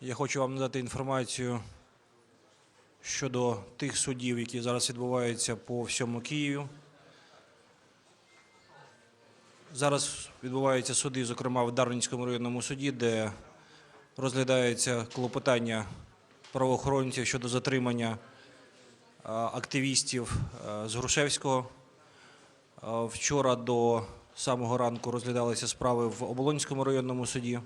Я хочу вам надати інформацію щодо тих судів, які зараз відбуваються по всьому Києву. Зараз відбуваються суди, зокрема в Дарницькому районному суді, де розглядаються клопотання правоохоронців щодо затримання активістів з Грушевського. Вчора до самого ранку розглядалися справи в Оболонському районному суді.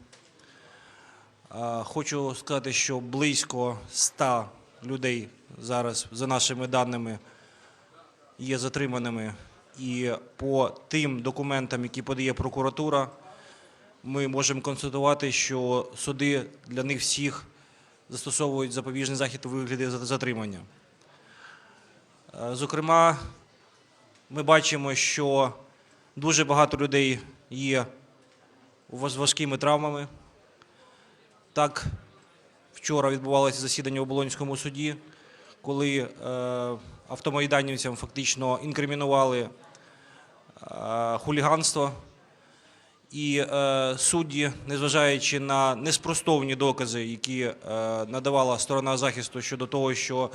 Хочу сказати, що близько 100 людей зараз, за нашими даними, є затриманими. І по тим документам, які подає прокуратура, ми можемо констатувати, що суди для них всіх застосовують запобіжний захід у вигляді затримання. Зокрема, ми бачимо, що дуже багато людей є з важкими травмами. Так, вчора відбувалося засідання у Болонському суді, коли е, автомайданівцям фактично інкримінували е, хуліганство. І е, судді, незважаючи на неспростовні докази, які е, надавала сторона захисту щодо того, що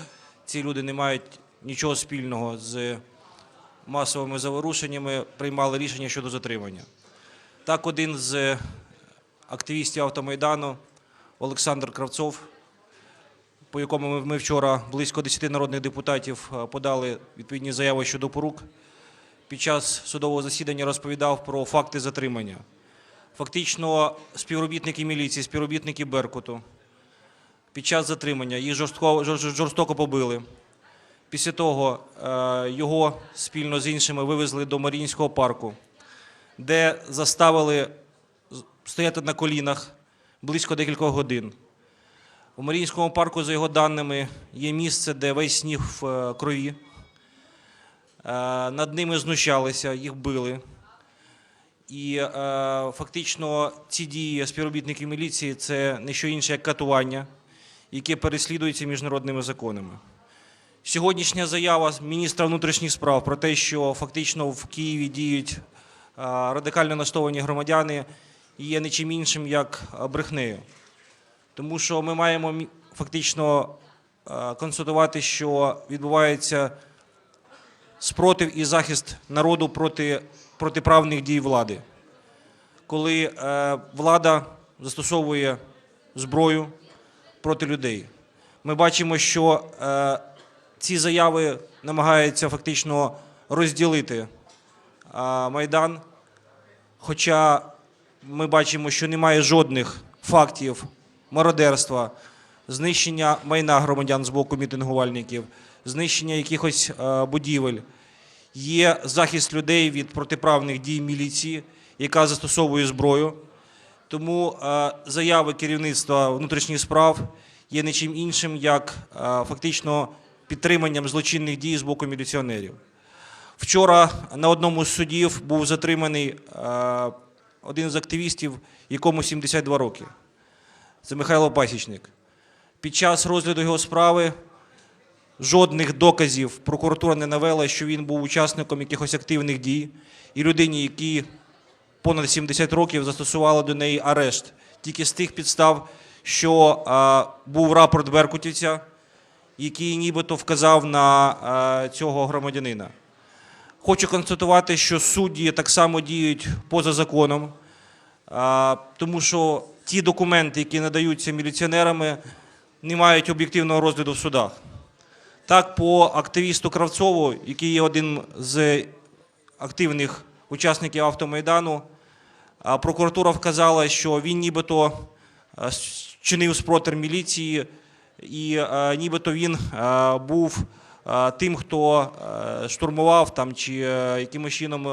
ці люди не мають нічого спільного з масовими заворушеннями, приймали рішення щодо затримання. Так, один з активістів автомайдану Олександр Кравцов, по якому ми- вчора близько 10 народних депутатів е, подали відповідні заяви щодо порук, під час судового засідання розповідав про факти затримання. Фактично, співробітники міліції, співробітники Беркуту під час затримання їх жорстоко побили. Після того е, його спільно з іншими вивезли до Маріїнського парку, де заставили стояти на колінах близько декількох годин. У Маріїнському парку, за його даними, є місце, де весь сніг в е, крові. Е, Над ними знущалися, їх били. І е, фактично ці дії співробітників міліції це не що інше, як катування, яке переслідується міжнародними законами. Сьогоднішня заява міністра внутрішніх справ про те, що фактично в Києві діють радикально налаштовані громадяни, є не чим іншим, як е, брехнею. Тому що ми маємо фактично е, констатувати, що відбувається спротив і захист народу проти протиправних дій влади. Коли е, влада застосовує зброю проти людей. Ми бачимо, що ці заяви намагаються фактично розділити Майдан, хоча ми бачимо, що немає жодних фактів мародерства, знищення майна громадян з боку мітингувальників, знищення якихось е, будівель. Є захист людей від протиправних дій міліції, яка застосовує зброю. Тому е, заяви керівництва внутрішніх справ є не чим іншим, як е, фактично підтриманням злочинних дій з боку міліціонерів. Вчора на одному з судів був затриманий один з активістів, якому 72 роки. Це Михайло Пасічник. Під час розгляду його справи жодних доказів прокуратура не навела, що він був учасником якихось активних дій, і людині, які понад 70 років застосували до неї арешт тільки з тих підстав, що а, був рапорт Беркутівця, який нібито вказав на а, цього громадянина. Хочу констатувати, що судді так само діють поза законом, тому що ті документи, які надаються міліціонерами, не мають об'єктивного розгляду в судах. Так, по активісту Кравцову, який є один з активних учасників автомайдану, прокуратура вказала, що він нібито чинив спротив міліції, і нібито він був тим, хто штурмував там чи якимось чином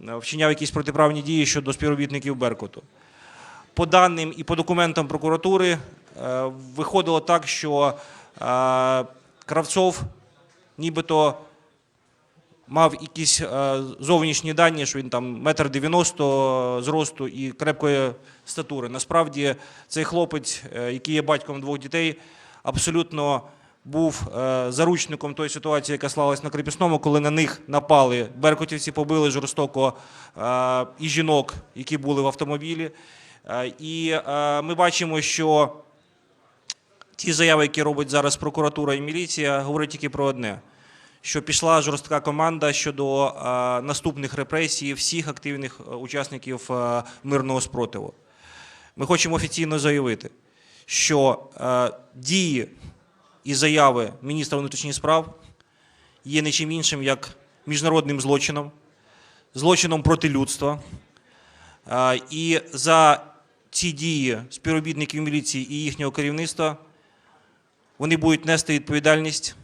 вчиняв якісь протиправні дії щодо співробітників Беркуту. По даним і по документам прокуратури е, виходило так, що е, Кравцов нібито мав якісь е, зовнішні дані, що він там метр дев'яносто зросту і крепкої статури. Насправді цей хлопець, е, який є батьком двох дітей, абсолютно був е, заручником тої ситуації, яка склалась на Крепісному, коли на них напали. Беркутівці побили жорстоко е, і жінок, які були в автомобілі. Е, І ми бачимо, що ті заяви, які робить зараз прокуратура і міліція, говорять тільки про одне: що пішла жорстка команда щодо наступних репресій всіх активних учасників мирного спротиву. Ми хочемо офіційно заявити, що дії і заяви міністра внутрішніх справ є не чим іншим, як міжнародним злочином, злочином проти людства. І за ці дії співробітників міліції і їхнього керівництва вони будуть нести відповідальність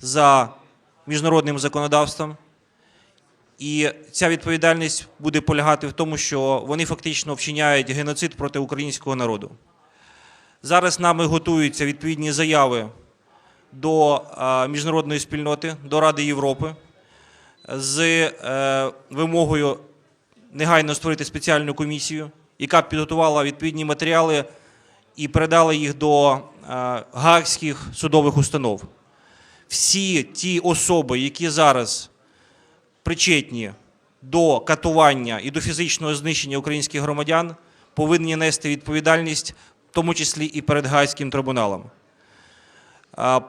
за міжнародним законодавством. І ця відповідальність буде полягати в тому, що вони фактично вчиняють геноцид проти українського народу. Зараз нами готуються відповідні заяви до е, міжнародної спільноти, до Ради Європи з е, вимогою негайно створити спеціальну комісію, яка б підготувала відповідні матеріали і передала їх до е, гаагських судових установ. Всі ті особи, які зараз причетні до катування і до фізичного знищення українських громадян, повинні нести відповідальність, тому числі і перед Гаазьким трибуналом.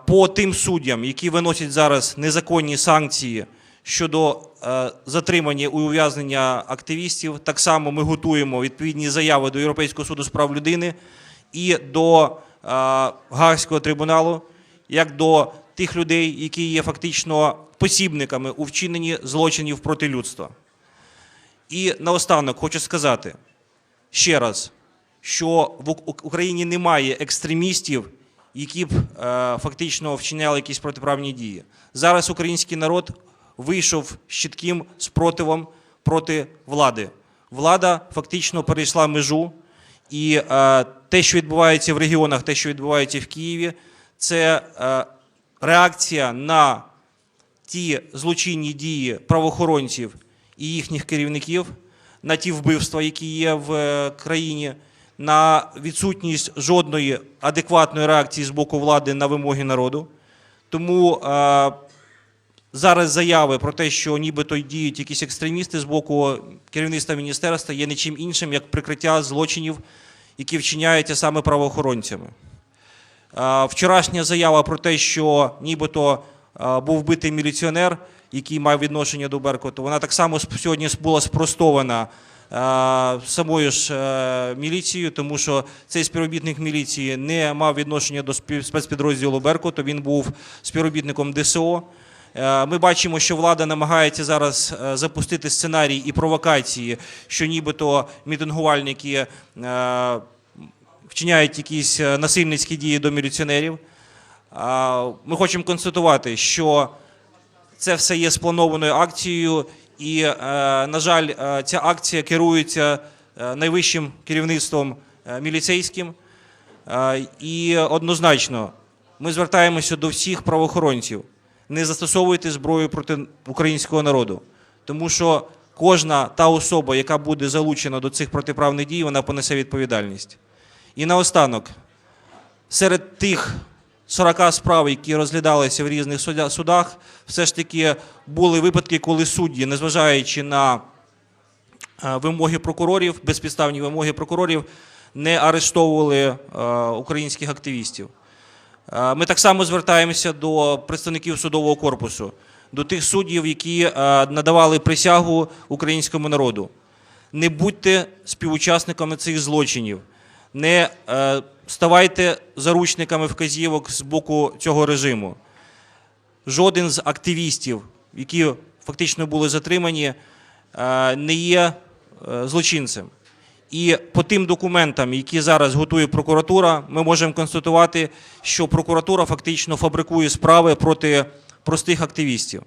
По тим суддям, які виносять зараз незаконні санкції щодо е, затримання і ув'язнення активістів, так само ми готуємо відповідні заяви до Європейського суду з прав людини і до е, Гаагського трибуналу, як до тих людей, які є фактично посібниками у вчиненні злочинів проти людства. І наостанок хочу сказати ще раз, що в Україні немає екстремістів, які б е, фактично вчиняли якісь протиправні дії. Зараз український народ вийшов з чітким спротивом проти влади. Влада фактично перейшла межу, і е, те, що відбувається в регіонах, те, що відбувається в Києві, це е, реакція на ті злочинні дії правоохоронців і їхніх керівників, на ті вбивства, які є в країні, на відсутність жодної адекватної реакції з боку влади на вимоги народу. Тому е, зараз заяви про те, що нібито діють якісь екстремісти з боку керівництва міністерства, є нічим іншим, як прикриття злочинів, які вчиняються саме правоохоронцями. Е, Вчорашня заява про те, що нібито е, був вбитий міліціонер, який мав відношення до Беркуту, вона так само сьогодні була спростована самою ж е, міліцією, тому що цей співробітник міліції не мав відношення до спецпідрозділу Беркуту, він був співробітником ДСО. Е, Ми бачимо, що влада намагається зараз е, запустити сценарій і провокації, що нібито мітингувальники е, вчиняють якісь е, насильницькі дії до міліціонерів. Ми хочемо констатувати, що це все є спланованою акцією, і, е, на жаль, е, ця акція керується е, найвищим керівництвом міліцейським. І однозначно ми звертаємося до всіх правоохоронців. Не застосовуйте зброю проти українського народу, тому що кожна та особа, яка буде залучена до цих протиправних дій, вона понесе відповідальність. І наостанок, серед тих 40 справ, які розглядалися в різних судах, все ж таки були випадки, коли судді, незважаючи на е, вимоги прокурорів, безпідставні вимоги прокурорів, не арештовували е, українських активістів. Е, Ми так само звертаємося до представників судового корпусу, до тих суддів, які надавали присягу українському народу. Не будьте співучасниками цих злочинів, не ставайте заручниками вказівок з боку цього режиму. Жоден з активістів, які фактично були затримані, е, не є е, злочинцем. І по тим документам, які зараз готує прокуратура, ми можемо констатувати, що прокуратура фактично фабрикує справи проти простих активістів.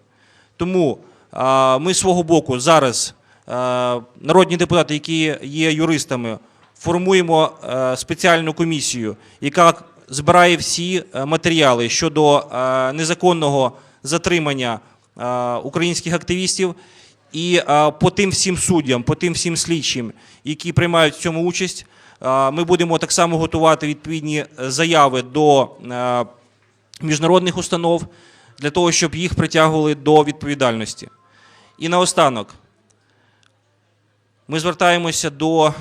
Тому ми з свого боку зараз, народні депутати, які є юристами, формуємо е, спеціальну комісію, яка збирає всі е, матеріали щодо е, незаконного затримання українських активістів. І по тим всім суддям, по тим всім слідчим, які приймають в цьому участь, ми будемо так само готувати відповідні заяви до міжнародних установ для того, щоб їх притягували до відповідальності. І наостанок, ми звертаємося до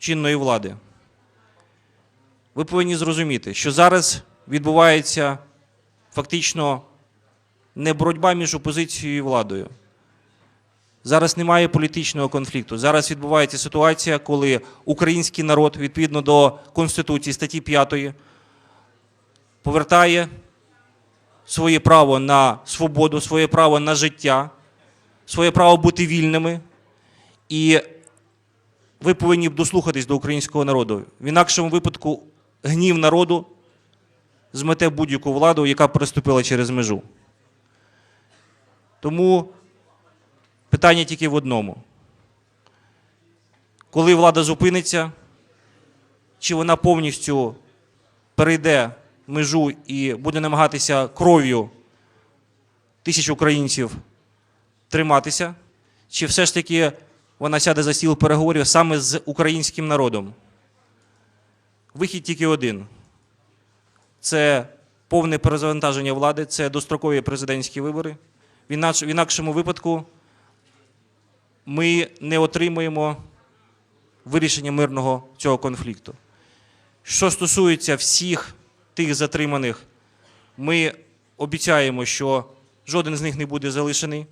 чинної влади. ви повинні зрозуміти, що зараз відбувається фактично не боротьба між опозицією і владою. Зараз немає політичного конфлікту. Зараз відбувається ситуація, коли український народ, відповідно до Конституції статті 5, повертає своє право на свободу, своє право на життя, своє право бути вільними. І ви повинні дослухатись до українського народу. В інакшому випадку гнів народу змете будь-яку владу, яка переступила через межу. Тому питання тільки в одному. Коли влада зупиниться, чи вона повністю перейде межу і буде намагатися кров'ю тисяч українців триматися, чи все ж таки вона сяде за стіл переговорів саме з українським народом? Вихід тільки один: це повне перезавантаження влади, це дострокові президентські вибори. В інакшому випадку ми не отримаємо вирішення мирного цього конфлікту. Що стосується всіх тих затриманих, ми обіцяємо, що жоден з них не буде залишений.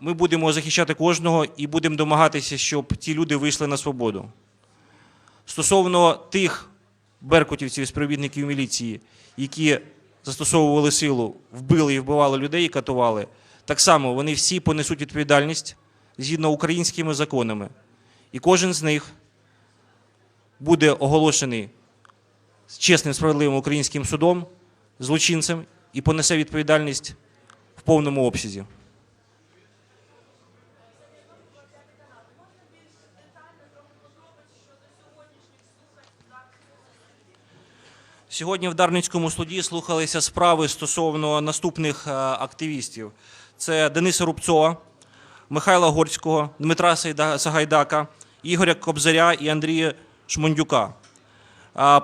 Ми будемо захищати кожного і будемо домагатися, щоб ті люди вийшли на свободу. Стосовно тих беркутівців, співробітників міліції, які застосовували силу, вбили і вбивали людей і катували, так само вони всі понесуть відповідальність згідно українськими законами. І кожен з них буде оголошений чесним, справедливим українським судом, злочинцем і понесе відповідальність в повному обсязі. Сьогодні в Дарницькому суді слухалися справи стосовно наступних е, активістів: це Дениса Рубцова, Михайла Горського, Дмитра Сагайдака, Ігоря Кобзаря і Андрія Шмондюка.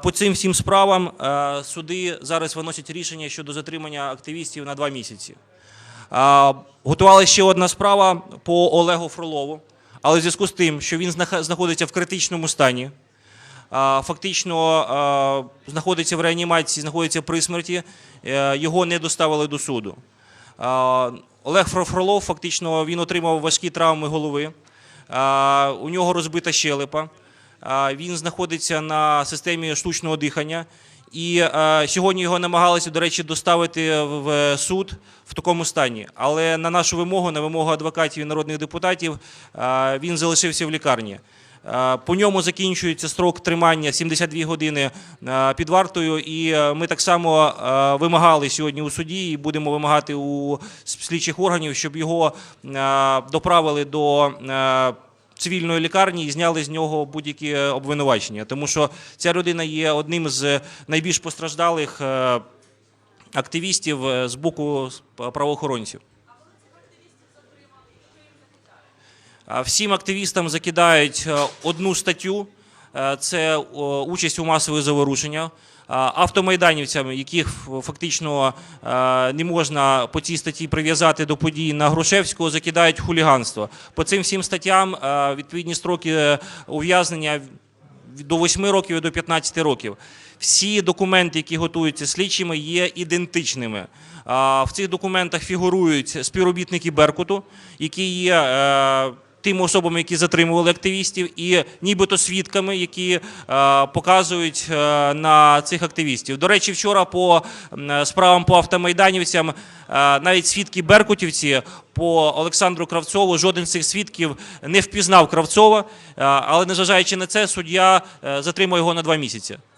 По цим всім справам е, суди зараз виносять рішення щодо затримання активістів на два місяці. Готувала ще одна справа по Олегу Фролову, але в зв'язку з тим, що він знаходиться в критичному стані, фактично знаходиться в реанімації, знаходиться при смерті, е, його не доставили до суду. Олег Фро- Фролов фактично він отримав важкі травми голови. У нього розбита щелепа. Він знаходиться на системі штучного дихання. І сьогодні його намагалися, до речі, доставити в суд в такому стані. Але на нашу вимогу, на вимогу адвокатів і народних депутатів, він залишився в лікарні. Е, По ньому закінчується строк тримання 72 години е, під вартою, і е, ми так само вимагали сьогодні у суді і будемо вимагати у слідчих органів, щоб його доправили до цивільної лікарні і зняли з нього будь-які обвинувачення, тому що ця людина є одним з найбільш постраждалих активістів з боку правоохоронців. Всім активістам закидають е, одну статтю. Е, Це участь у масових заворушеннях. Автомайданівцям, яких фактично е, не можна по цій статті прив'язати до подій на Грушевського, закидають хуліганство. По цим всім статтям е, відповідні строки е, ув'язнення до 8 років і до 15 років. Всі документи, які готуються слідчими, є ідентичними. В цих документах фігурують співробітники Беркуту, які є е, тими особами, які затримували активістів, і нібито свідками, які е, показують е, на цих активістів. До речі, вчора по справам по автомайданівцям е, навіть свідки Беркутівці по Олександру Кравцову жоден з цих свідків не впізнав Кравцова, але незважаючи на це, суддя затримав його на два місяці.